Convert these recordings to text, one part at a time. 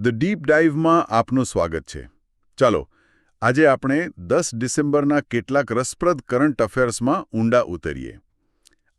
The deep ડાઇવમાં આપનું સ્વાગત છે. ચાલો આજે આપણે દસ ડિસેમ્બરના કેટલાક રસપ્રદ કરંટ અફેર્સમાં ઊંડા ઉતરીએ.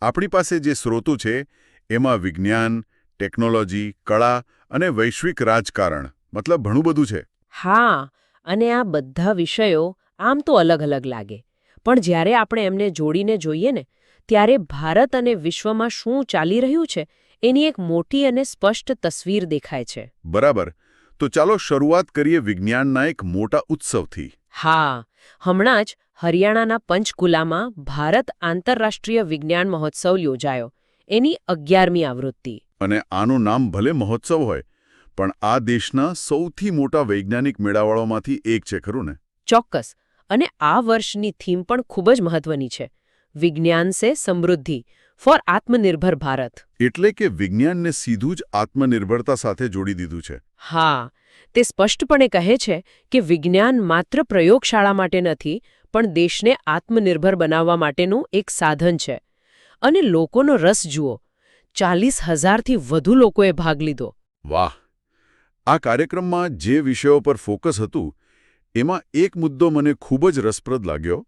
આપણી પાસે જે સ્રોતો છે એમાં વિજ્ઞાન ટેકનોલોજી કળા અને વૈશ્વિક રાજકારણ મતલબ ઘણું બધું છે. હા અને આ બધા વિષયો આમ તો અલગ અલગ લાગે. પણ જ્યારે આપણે એમને જોડીને જોઈએ ને ત્યારે ભારત અને વિશ્વમાં શું ચાલી રહ્યું છે એની એક મોટી અને સ્પષ્ટ તસવીર દેખાય છે. બરાબર. તો ચાલો શરૂઆત કરીએ વિજ્ઞાનના એક મોટા ઉત્સવથી. હા હમણાં જ હરિયાણાના પંચકુલામાં ભારત આંતરરાષ્ટ્રીય વિજ્ઞાન મહોત્સવ યોજાયો. એની અગિયારમી આવૃત્તિ. અને આનું નામ ભલે મહોત્સવ હોય પણ આ દેશના સૌથી મોટા વૈજ્ઞાનિક મેળાવળોમાંથી એક છે ખરું ને? ચોક્કસ. અને આ વર્ષની થીમ પણ ખૂબ જ મહત્વની છે. વિજ્ઞાન સે સમૃદ્ધિ ફોર આત્મનિર્ભર ભારત. એટલે કે વિજ્ઞાનને સીધું જ આત્મનિર્ભરતા સાથે જોડી દીધું છે. હા તે સ્પષ્ટપણે કહે છે કે વિજ્ઞાન માત્ર પ્રયોગશાળા માટે નથી પણ દેશને આત્મનિર્ભર બનાવવા માટેનું એક સાધન છે. અને લોકોનો રસ જુઓ ચાલીસ હજારથી વધુ લોકોએ ભાગ લીધો. વાહ! આ કાર્યક્રમમાં જે વિષયો પર ફોકસ હતું એમાં એક મુદ્દો મને ખૂબ જ રસપ્રદ લાગ્યો.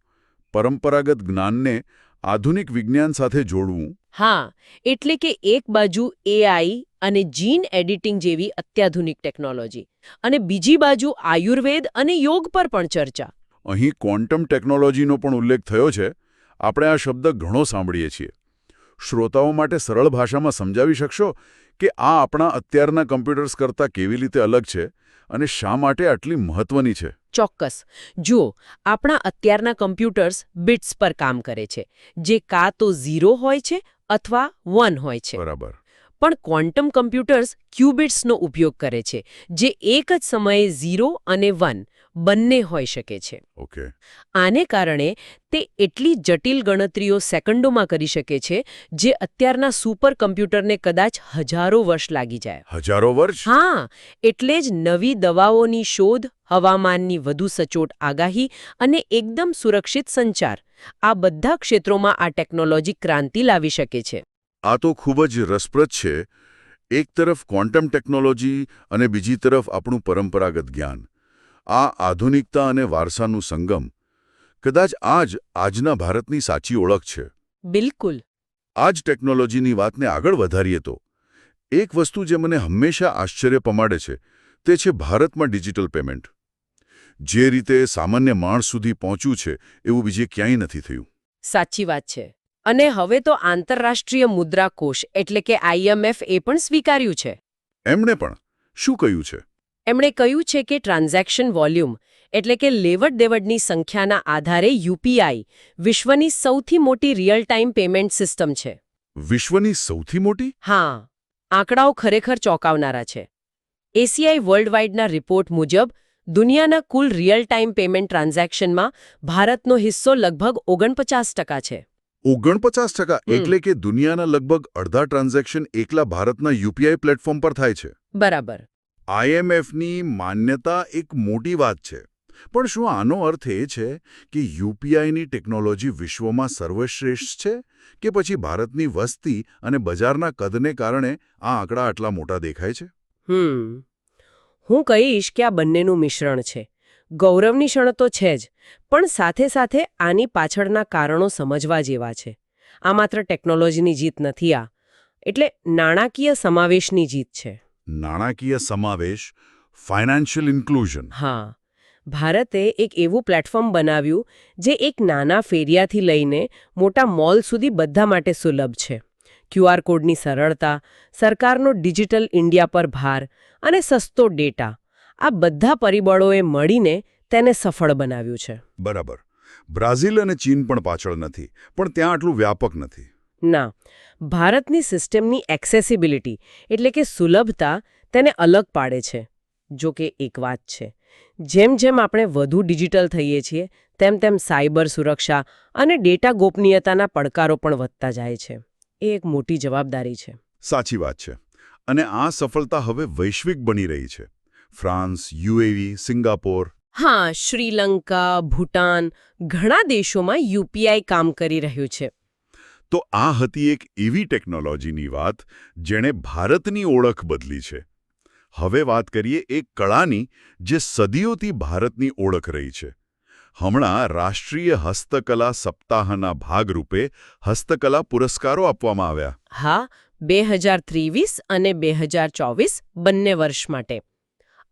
પરંપરાગત જ્ઞાનને આધુનિક વિજ્ઞાન સાથે જોડવું. હા એટલે કે એક બાજુ એઆઈ અને જીન એડિટિંગ જેવી અત્યાધુનિક ટેકનોલોજી અને બીજી બાજુ આયુર્વેદ અને યોગ પર પણ ચર્ચા. અહીં ક્વોન્ટમ ટેકનોલોજીનો પણ ઉલ્લેખ થયો છે. આપણે આ શબ્દ ઘણો સાંભળીએ છીએ. શ્રોતાઓ માટે સરળ ભાષામાં સમજાવી શકશો કે આ આપણા અત્યારના કમ્પ્યુટર્સ કરતાં કેવી રીતે અલગ છે અને શા માટે આટલી મહત્વની છે? ચોક્કસ. જુઓ આપણા અત્યારના કમ્પ્યુટર્સ બિટ્સ પર કામ કરે છે જે કાં તો ઝીરો હોય છે અથવા વન હોય છે. બરાબર. પણ ક્વોન્ટમ કમ્પ્યુટર્સ ક્યુબિટ્સનો ઉપયોગ કરે છે જે એક જ સમયે ઝીરો અને વન બંને હોઈ શકે છે. ઓકે. આને કારણે તે એટલી જટિલ ગણતરીઓ સેકન્ડોમાં કરી શકે છે જે અત્યારના સુપર કમ્પ્યુટરને કદાચ હજારો વર્ષ લાગી જાય. હજારો વર્ષ? હા એટલે જ નવી દવાઓની શોધ હવામાનની વધુ સચોટ આગાહી અને એકદમ સુરક્ષિત સંચાર આ બધા ક્ષેત્રોમાં આ ટેકનોલોજી ક્રાંતિ લાવી શકે છે. આ તો ખૂબ જ રસપ્રદ છે. એક તરફ ક્વોન્ટમ ટેકનોલોજી અને બીજી તરફ આપણું પરંપરાગત જ્ઞાન. આ આધુનિકતા અને વારસાનું સંગમ કદાચ આ જ આજના ભારતની સાચી ઓળખ છે. બિલકુલ. આ જ ટેકનોલોજીની વાતને આગળ વધારીએ તો એક વસ્તુ જે મને હંમેશા આશ્ચર્ય પમાડે છે તે છે ભારતમાં ડિજિટલ પેમેન્ટ. જે રીતે સામાન્ય માણસ સુધી પહોંચ્યું છે એવું બીજે ક્યાંય નથી થયું. સાચી વાત છે. અને હવે તો આંતરરાષ્ટ્રીય મુદ્રા કોષ એટલે કે આઈએમએફ એ પણ સ્વીકાર્યું છે. એમણે પણ શું કહ્યું છે? એમણે કહ્યું છે કે ટ્રાન્ઝેક્શન વોલ્યુમ એટલે કે લેવડ દેવડની સંખ્યાના આધારે યુપીઆઈ વિશ્વની સૌથી મોટી રિયલ ટાઈમ પેમેન્ટ સિસ્ટમ છે. વિશ્વની સૌથી મોટી? હા આંકડાઓ ખરેખર ચોંકાવનારા છે. એસીઆઈ વર્લ્ડવાઇડના રિપોર્ટ મુજબ દુનિયાના કુલ રિયલ ટાઈમ પેમેન્ટ ટ્રાન્ઝેક્શનમાં ભારતનો હિસ્સો લગભગ ઓગણપચાસ ટકા છે. ઓગણપચાસ ટકા એટલે કે દુનિયાના લગભગ અડધા ટ્રાન્ઝેક્શન એકલા ભારતના યુપીઆઈ પ્લેટફોર્મ પર થાય છે. બરાબર. આઈએમએફની માન્યતા એક મોટી વાત છે. પણ શું આનો અર્થ એ છે કે યુપીઆઈની ટેકનોલોજી વિશ્વમાં સર્વશ્રેષ્ઠ છે કે પછી ભારતની વસ્તી અને બજારના કદને કારણે આ આંકડા આટલા મોટા દેખાય છે? હમ. હું કહીશ કે આ બંનેનું મિશ્રણ છે. ગૌરવની ક્ષણ તો છે જ, પણ સાથે સાથે આની પાછળના કારણો સમજવા જેવા છે. આ માત્ર ટેકનોલોજીની જીત નથી આ, એટલે નાણાકીય સમાવેશની જીત છે. નાણાકીય સમાવેશ ફાઇનાન્શિયલ ઇન્ક્લુઝન. હા. ભારતે એક એવું પ્લેટફોર્મ બનાવ્યું જે એક નાના ફેરિયાથી લઈને મોટા મોલ સુધી બધા માટે સુલભ છે. ક્યુઆર કોડની સરળતા સરકારનો ડિજિટલ ઇન્ડિયા પર ભાર અને સસ્તો ડેટા આ બધા પરિબળોએ મળીને તેને સફળ બનાવ્યું છે. બરાબર. બ્રાઝિલ અને ચીન પણ પાછળ નથી પણ ત્યાં આટલું વ્યાપક નથી. ના ભારતની સિસ્ટમની એક્સેસિબિલિટી એટલે કે સુલભતા તેને અલગ પાડે છે. જો કે એક વાત છે જેમ જેમ આપણે વધુ ડિજિટલ થઈએ છીએ તેમ તેમ સાયબર સુરક્ષા અને ડેટા ગોપનીયતાના પડકારો પણ વધતા જાય છે. એ એક મોટી જવાબદારી છે. સાચી વાત છે. અને આ સફળતા હવે વૈશ્વિક બની રહી છે. France UAE Singapore. હા શ્રીલંકા ભૂટાન ઘણા દેશોમાં યુપીઆઈ કામ કરી રહ્યું છે. તો આ હતી એક એવી ટેકનોલોજીની વાત જેણે ભારતની ઓળખ બદલી છે. હવે વાત કરીએ એક કળાની જે સદીઓથી ભારતની ઓળખ રહી છે. હમણાં રાષ્ટ્રીય હસ્તકલા સપ્તાહના ભાગરૂપે હસ્તકલા પુરસ્કારો આપવામાં આવ્યા. હા, બે હજાર ત્રેવીસ અને બે હજાર ચોવીસ બંને વર્ષ માટે.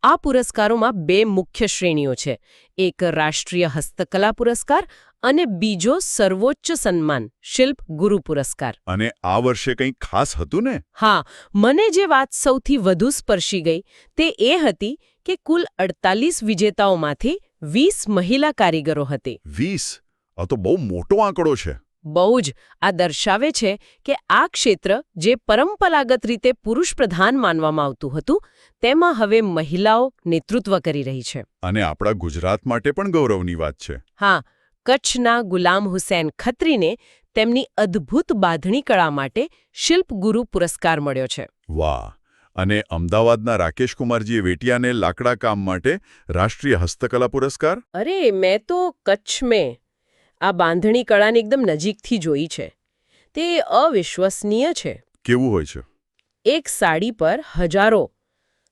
આ પુરસ્કારોમાં બે મુખ્ય શ્રેણીઓ છે. એક રાષ્ટ્રીય હસ્તકલા પુરસ્કાર અને બીજો સર્વોચ્ચ સન્માન શિલ્પ ગુરુ પુરસ્કાર. અને આ વર્ષે કંઈ ખાસ હતું ને? હા મને જે વાત સૌથી વધુ સ્પર્શી ગઈ તે એ હતી કે કુલ અડતાલીસ વિજેતાઓમાંથી વીસ મહિલા કારીગરો હતી. વીસ? આ તો બહુ મોટો આંકડો છે. બહુ જ. આ દર્શાવે છે કે આ ક્ષેત્ર જે પરંપરાગત રીતે પુરુષ પ્રધાન માનવામાં આવતું હતું તેમાં હવે મહિલાઓ નેતૃત્વ કરી રહી છે. અને આપણા ગુજરાત માટે પણ ગૌરવની વાત છે. હા કચ્છના ગુલામ હુસૈન ખત્રીને તેમની અદ્ભુત બાંધણી કળા માટે શિલ્પગુરુ પુરસ્કાર મળ્યો છે. વાહ! અને અમદાવાદના રાકેશકુમારજીએ વેટિયાને લાકડા કામ માટે રાષ્ટ્રીય હસ્તકલા પુરસ્કાર? અરે મેં તો કચ્છ મેં આ બાંધણી કળાને એકદમ નજીકથી જોઈ છે. તે અવિશ્વસનીય છે. કેવું હોય છે? એક સાડી પર હજારો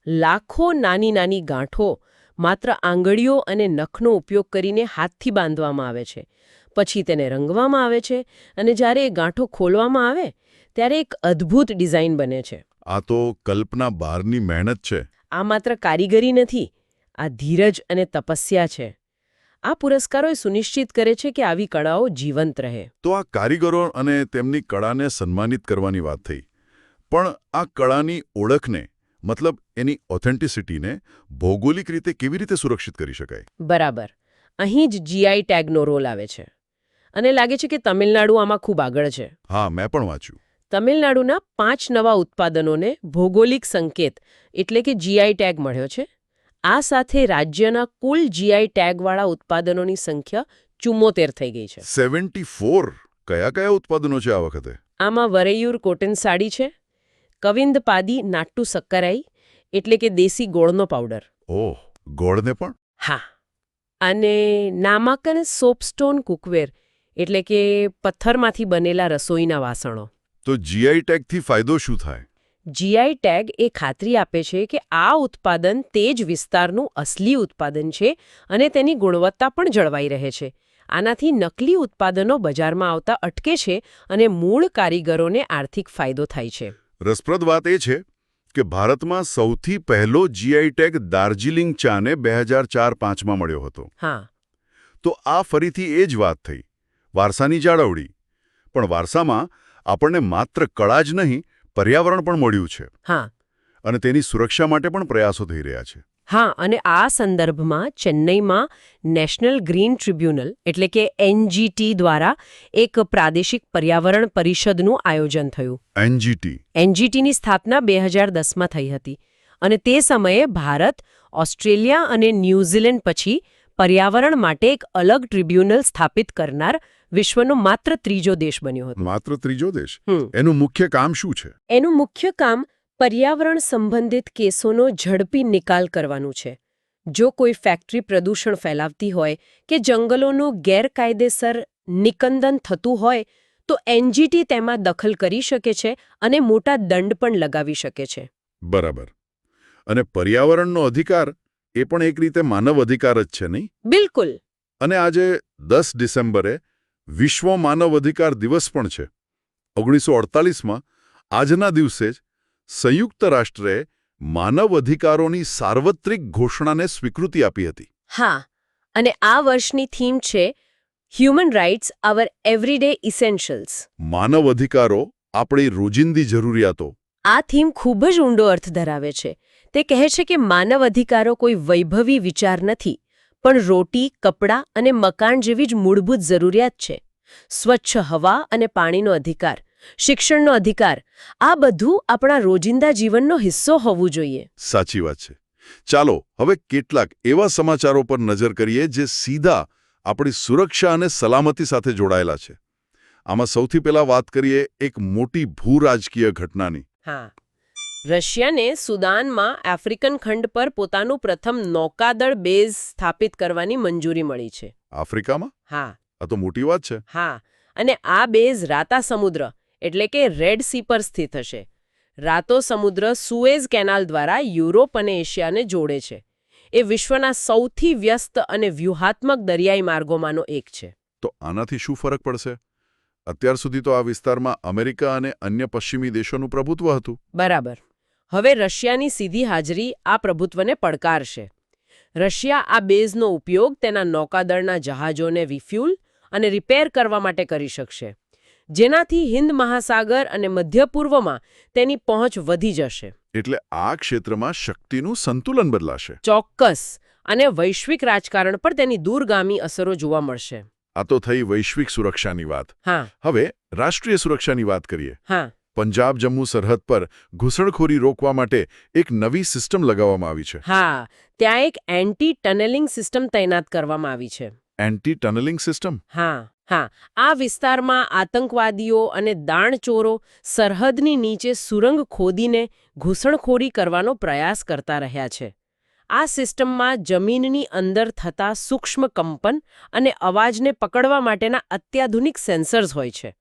લાખો નાની નાની ગાંઠો માત્ર આંગળીઓ અને નખનો ઉપયોગ કરીને હાથથી બાંધવામાં આવે છે. પછી તેને રંગવામાં આવે છે અને જ્યારે એ ગાંઠો ખોલવામાં આવે ત્યારે એક અદ્ભુત ડિઝાઇન બને છે. આ તો કલ્પના બહારની મહેનત છે. આ માત્ર કારીગરી નથી આ ધીરજ અને તપસ્યા છે. આ પુરસ્કારો સુનિશ્ચિત કરે છે કે આવી કળાઓ જીવંત રહે. તો આ કારીગરો અને તેમની કળાને સન્માનિત કરવાની વાત થઈ. પણ આ કળાની ઓળખને મતલબ એની ઓથેન્ટિસિટીને ભૌગોલિક રીતે કેવી રીતે સુરક્ષિત કરી શકાય? બરાબર. અહીં જ જીઆઈ ટેગનો રોલ આવે છે. અને લાગે છે કે તમિલનાડુ આમાં ખૂબ આગળ છે. હા મેં પણ વાંચ્યું. તમિલનાડુના પાંચ નવા ઉત્પાદનોને ભૌગોલિક સંકેત એટલે કે જીઆઈ ટેગ મળ્યો છે. આ સાથે રાજ્યના કુલ જીઆઈ ટેગવાળા ઉત્પાદનોની સંખ્યા ચુમ્મોતેર થઈ ગઈ છે. સેવન્ટી કયા કયા ઉત્પાદનો છે આ વખતે? આમાં વરૈયુર કોટન સાડી છે કવિંદ પાદી નાટ્ટુ સક્કરાઈ એટલે કે દેશી ગોળનો પાવડર. ઓહ ગોળને પણ? હા. અને નામાકન સોપસ્ટોન કુકવેર એટલે કે પથ્થરમાંથી બનેલા રસોઈના વાસણો. તો જીઆઈ ટેગથી ફાયદો શું થાય? જીઆઈ ટેગ એ ખાતરી આપે છે કે આ ઉત્પાદન તે જ વિસ્તારનું અસલી ઉત્પાદન છે અને તેની ગુણવત્તા પણ જળવાઈ રહે છે. આનાથી નકલી ઉત્પાદનો બજારમાં આવતા અટકે છે અને મૂળ કારીગરોને આર્થિક ફાયદો થાય છે. રસપ્રદ વાત એ છે કે ભારતમાં સૌથી પહેલો જીઆઈ ટેગ દાર્જિલિંગ ચાને બે હજાર ચાર પાંચમાં મળ્યો હતો. હા. તો આ ફરીથી એ જ વાત થઈ. વારસાની જાળવણી. પણ વારસામાં આપણને માત્ર કળા જ નહીં પર્યાવરણ પણ મળ્યું છે. હા. અને તેની સુરક્ષા માટે પણ પ્રયાસો થઈ રહ્યા છે. હા અને આ સંદર્ભમાં ચેન્નઈમાં નેશનલ ગ્રીન ટ્રિબ્યુનલ એટલે કે એનજીટી દ્વારા એક પ્રાદેશિક પર્યાવરણ પરિષદનું આયોજન થયું. એનજીટી એનજીટીની સ્થાપના બે હજાર દસમાં થઈ હતી અને તે સમયે ભારત ઓસ્ટ્રેલિયા અને ન્યૂઝીલેન્ડ પછી પર્યાવરણ માટે એક અલગ ટ્રિબ્યુનલ સ્થાપિત કરનાર વિશ્વનો માત્ર ત્રીજો દેશ બન્યો હતો. માત્ર ત્રીજો દેશ. એનું મુખ્ય કામ શું છે? એનું મુખ્ય કામ પર્યાવરણ સંબંધિત કેસોનો ઝડપી નિકાલ કરવાનું છે. જો કોઈ ફેક્ટરી પ્રદૂષણ ફેલાવતી હોય કે જંગલોનું ગેરકાયદેસર નિકંદન થતું હોય તો એનજીટી તેમાં દખલ કરી શકે છે અને મોટા દંડ પણ લગાવી શકે છે. બરાબર. અને પર્યાવરણનો અધિકાર એ પણ એક રીતે માનવ અધિકાર જ છે નહીં? બિલકુલ. અને આજે દસ ડિસેમ્બરે વિશ્વ માનવ અધિકાર દિવસ પણ છે. ઓગણીસો અડતાલીસમાં આજના દિવસે જ સંયુક્ત રાષ્ટ્રે માનવ અધિકારોની સાર્વત્રિક ઘોષણાને સ્વીકૃતિ આપી હતી. હા અને આ વર્ષની થીમ છે human rights our everyday essentials માનવ અધિકારો આપણી રોજિંદી જરૂરિયાતો. આ થીમ ખૂબ જ ઊંડો અર્થ ધરાવે છે. તે કહે છે કે માનવ અધિકારો કોઈ વૈભવી વિચાર નથી પણ રોટી કપડાં અને મકાન જેવી જ મૂળભૂત જરૂરિયાત છે. સ્વચ્છ હવા અને પાણીનો અધિકાર શિક્ષણનો અધિકાર. આ બધું આપણા રોજિંદા જીવનનો હિસ્સો હોવું જોઈએ. સાચી વાત છે. ચાલો હવે કેટલાક એવા સમાચારો પર નજર કરીએ જે સીધા આપણી સુરક્ષા અને સલામતી સાથે જોડાયેલા છે. આમાં સૌથી પહેલા વાત કરીએ એક મોટી ભૂરાજકીય ઘટનાની. હા. રશિયાને સુદાનમાં આફ્રિકન ખંડ પર પોતાનું પ્રથમ નૌકાદળ બેઝ સ્થાપિત કરવાની મંજૂરી મળી છે. આફ્રિકામાં? હા. આ તો મોટી વાત છે. હા. અને આ બેઝ રાતા સમુદ્ર. એટલે કે રેડ સી પર સ્થિત હશે. રાતો સમુદ્ર સુએઝ કેનાલ દ્વારા યુરોપ અને એશિયાને જોડે છે. એ વિશ્વના સૌથી વ્યસ્ત અને વ્યૂહાત્મક દરિયાઈ માર્ગોમાંનો એક છે. તો આનાથી શું ફરક પડશે? અત્યાર સુધી તો આ વિસ્તારમાં અમેરિકા અને અન્ય પશ્ચિમી દેશોનું પ્રભુત્વ હતું. બરાબર. હવે રશિયાની સીધી હાજરી આ પ્રભુત્વને પડકારશે. રશિયા આ બેઝનો ઉપયોગ તેના નૌકાદળના જહાજોને રિફ્યુલ અને રિપેર કરવા માટે કરી શકશે. જેનાથી હિન્દ મહાસાગર અને મધ્ય પૂર્વમાં તેની પહોંચ વધી જશે. એટલે આ ક્ષેત્રમાં શક્તિનું સંતુલન બદલાશે. ચોક્કસ. અને વૈશ્વિક રાજકારણ પર તેની દૂરગામી અસરો જોવા મળશે. આ તો થઈ વૈશ્વિક સુરક્ષાની વાત. હા. હવે રાષ્ટ્રીય સુરક્ષાની વાત કરીએ. હા. પંજાબ જમ્મુ સરહદ પર ઘૂસણખોરી રોકવા માટે એક નવી સિસ્ટમ લગાવવામાં આવી છે. હા. ત્યાં એક એન્ટી ટનલિંગ સિસ્ટમ તૈનાત કરવામાં આવી છે. Anti tunneling system? હા. હા આ વિસ્તારમાં આતંકવાદીઓ અને દાણચોરો સરહદની નીચે સુરંગ ખોદીને ઘૂસણખોરી કરવાનો પ્રયાસ કરતા રહ્યા છે. આ સિસ્ટમમાં જમીનની અંદર થતા સૂક્ષ્મ કંપન અને અવાજને પકડવા માટેના અત્યાધુનિક સેન્સર્સ હોય છે.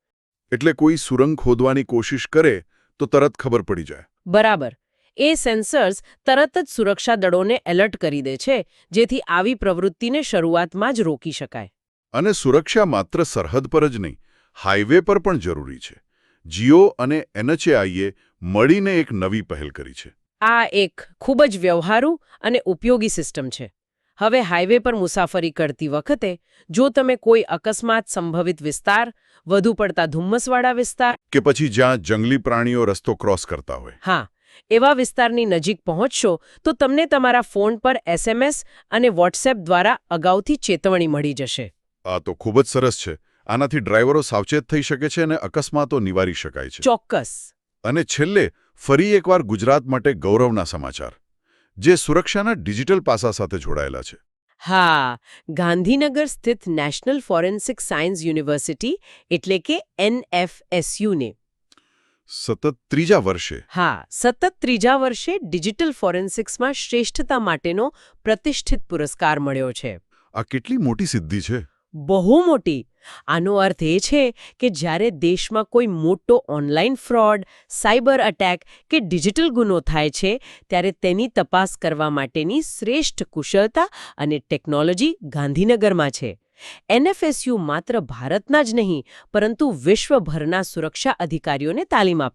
એટલે કોઈ સુરંગ ખોદવાની કોશિશ કરે તો તરત ખબર પડી જાય. બરાબર. એ સેન્સર્સ તરત જ સુરક્ષા દળોને એલર્ટ કરી દે છે જેથી આવી પ્રવૃત્તિને શરૂઆતમાં જ રોકી શકાય. અને સુરક્ષા માત્ર સરહદ પર જ નહીં હાઈવે પર પણ જરૂરી છે. જીઓ અને એનએચએઆઈએ મળીને એક નવી પહેલ કરી છે. આ એક ખૂબ જ વ્યવહારુ અને ઉપયોગી સિસ્ટમ છે. હવે હાઈવે પર મુસાફરી કરતી વખતે જો તમે કોઈ અકસ્માત સંભવિત વિસ્તાર વધુ પડતા ધુમ્મસવાળા વિસ્તાર કે પછી જ્યાં જંગલી પ્રાણીઓ રસ્તો ક્રોસ કરતા હોય. હા એવા વિસ્તારની નજીક પહોંચશો તો તમને તમારા ફોન પર એસએમએસ અને વોટ્સએપ દ્વારા અગાઉથી ચેતવણી મળી જશે. આ તો ખૂબ જ સરસ છે. આનાથી ડ્રાઈવરો સાવચેત થઈ શકે છે અને અકસ્માતો નિવારી શકાય છે. ચોક્કસ. અને છેલ્લે ફરી એકવાર ગુજરાત માટે ગૌરવના સમાચાર. જે સુરક્ષાના ડિજિટલ પાસા સાથે જોડાયેલા છે. હા ગાંધીનગર સ્થિત નેશનલ ફોરેન્સિક સાયન્સ યુનિવર્સિટી એટલે કે એનએફએસયુને સતત ત્રીજા વર્ષે. હા સતત ત્રીજા વર્ષે ડિજિટલ ફોરેન્સિક્સમાં શ્રેષ્ઠતા માટેનો પ્રતિષ્ઠિત પુરસ્કાર મળ્યો છે. આ કેટલી મોટી સિદ્ધિ છે? બહુ મોટી. આનો અર્થ એ છે કે જ્યારે દેશમાં કોઈ મોટો ઓનલાઈન ફ્રોડ, સાયબર અટેક કે ડિજિટલ ગુનો થાય છે, ત્યારે તેની તપાસ કરવા માટેની શ્રેષ્ઠ કુશળતા અને ટેકનોલોજી ગાંધીનગરમાં છે. એનએફએસયુ માત્ર ભારતના જ નહીં, પરંતુ વિશ્વભરના સુરક્ષા અધિકારીઓને તાલીમ આપે